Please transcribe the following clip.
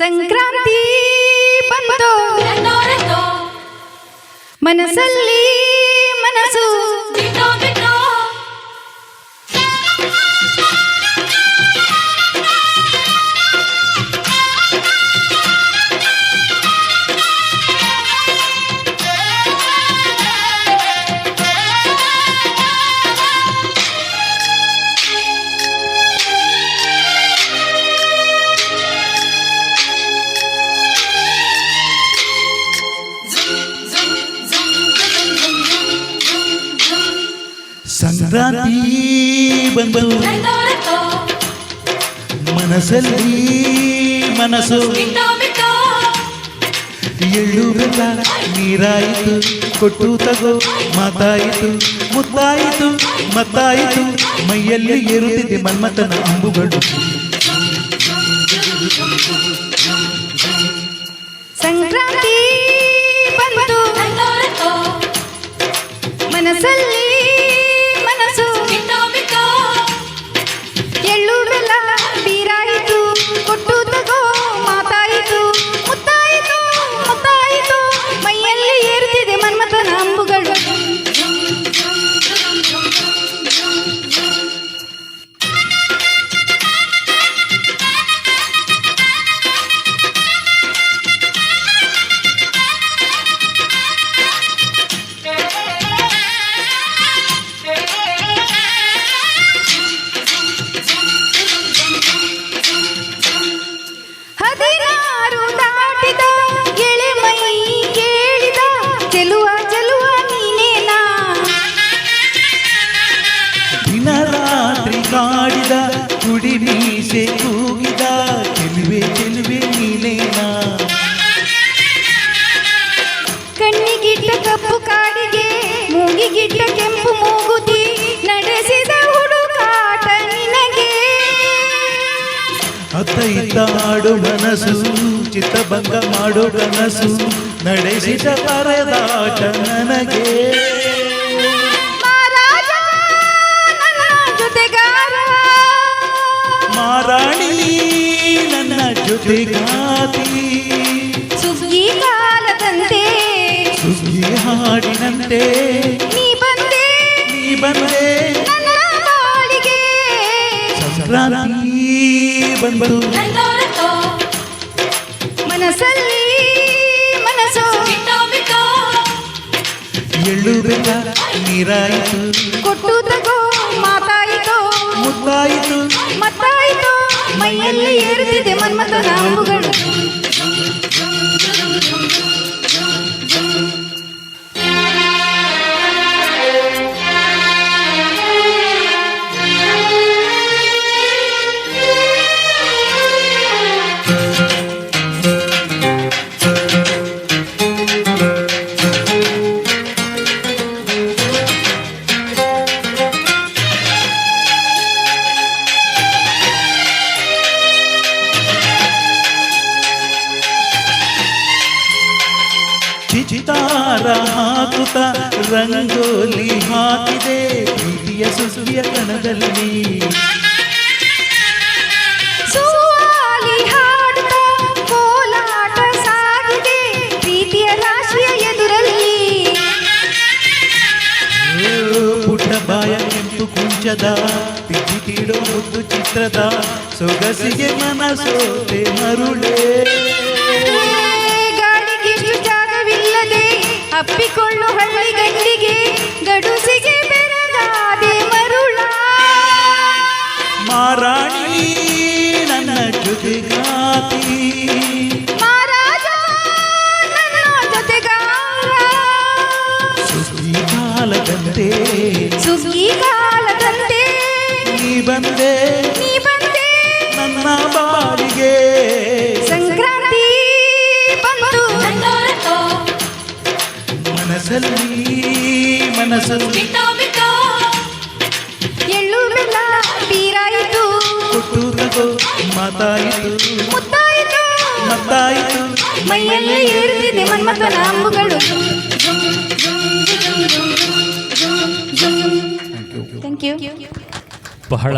ಸಂಕ್ರಾಂತಿ ಬಂತು. ಮನಸ್ಸಲ್ಲಿ ಸಂಕ್ರಾಂತಿ ಬಂದು ಮನಸ್ಸಲ್ಲಿ ಮನಸ್ಸು ಎಳ್ಳು ಬೆಲ್ಲ ನೀರಾಯಿತು, ಕೊಟ್ಟು ತಗೋ, ಮಾತಾಯಿತು, ಮುತ್ತಾಯಿತು, ಮತ್ತಾಯಿತು, ಮೈಯಲ್ಲಿ ಏರುತ್ತಿದೆ ಮನ್ಮಥನ ಅಂಬುಗಳು. ಸಂಕ್ರಾಂತಿ ಬಂತು ಮನಸ್ಸಲ್ಲಿ ಆಡೋ ಮನಸ್ಸು ಚಿತ್ತಭಂಗ ಮಾಡೋ ಕನಸು ನಡೆಸಿದ ಪರದಾಟ ನನಗೆ ಮಹಾರಾಜ ನನ್ನ ಜೊತೆಗಾರ ಮಾರಾಣಿ ನನ್ನ ಜೊತೆಗಾತಿ ಸುಗ್ಗಿ ಕಾಲದಂತೆ ಸುಗ್ಗಿ ಹಾಡಿನಂತೆ ನೀ ಬಂದೆ ನೀ ಬಂದೆ ನನ್ನ ಬಾಳಿಗೆ ಸಂಕ್ರಾಂತಿ ಬಂತು ಮನಸ್ಸಲ್ಲಿ ಮನಸ್ಸು. ಎಳ್ಳು ಬೆಲ್ಲ ನೀರಾಯಿತು. ಚಿಚಿತಾರ ಹಾಕುತ್ತ ರಂಗೋಲಿ ಹಾಕಿದೆ ಪ್ರೀತಿಯ ಸುಸುವಿಯ ಕಣದಲ್ಲಿ ಸುವಾಲಿ ಹಾಡುತ್ತಾ ಕೋಲಾಟ ಸಾಗಿದೆ ಪ್ರೀತಿಯ ರಾಶಿಯ ಎದುರಲ್ಲಿ ಓ, ಪುಟ್ಟ ಬಾಯ ಕೆಂಪು ಕುಂಚದ ತಿದ್ದಿ ತೀಡೋ ಮುದ್ದು ಚಿತ್ರದ ಸೊಗಸಿಗೆ ಮನಸೋತೆ ಮರುಳೇ ಅಪ್ಪಿಕೊಳ್ಳು ಹಳ್ಳಿ ಗಂಡಿಗೆ ಗಡುಸಿಗೆ ಬೆರಗಾದೆ ಮರುಳ. ಮಾರಾಣಿ ನನ್ನ ಜೊತೆಗಾತಿ ಮನಸ್ಸಲ್ಲಿ ಮನಸ್ಸು ಎಳ್ಳು ಬೆಲ್ಲ ಬೀರಾಯಿತು. ಕೊಟ್ಟು ತಗೋ ಮಾತಾಯಿತು. ಮುತ್ತಾಯಿತು. ಮತ್ತಾಯಿತು ಮೈಯಲ್ಲಿ ಏರುತ್ತಿದೆ ಮನ್ಮಥನ ಅಂಬುಗಳು. ಥ್ಯಾಂಕ್ ಯು ಬಹಳ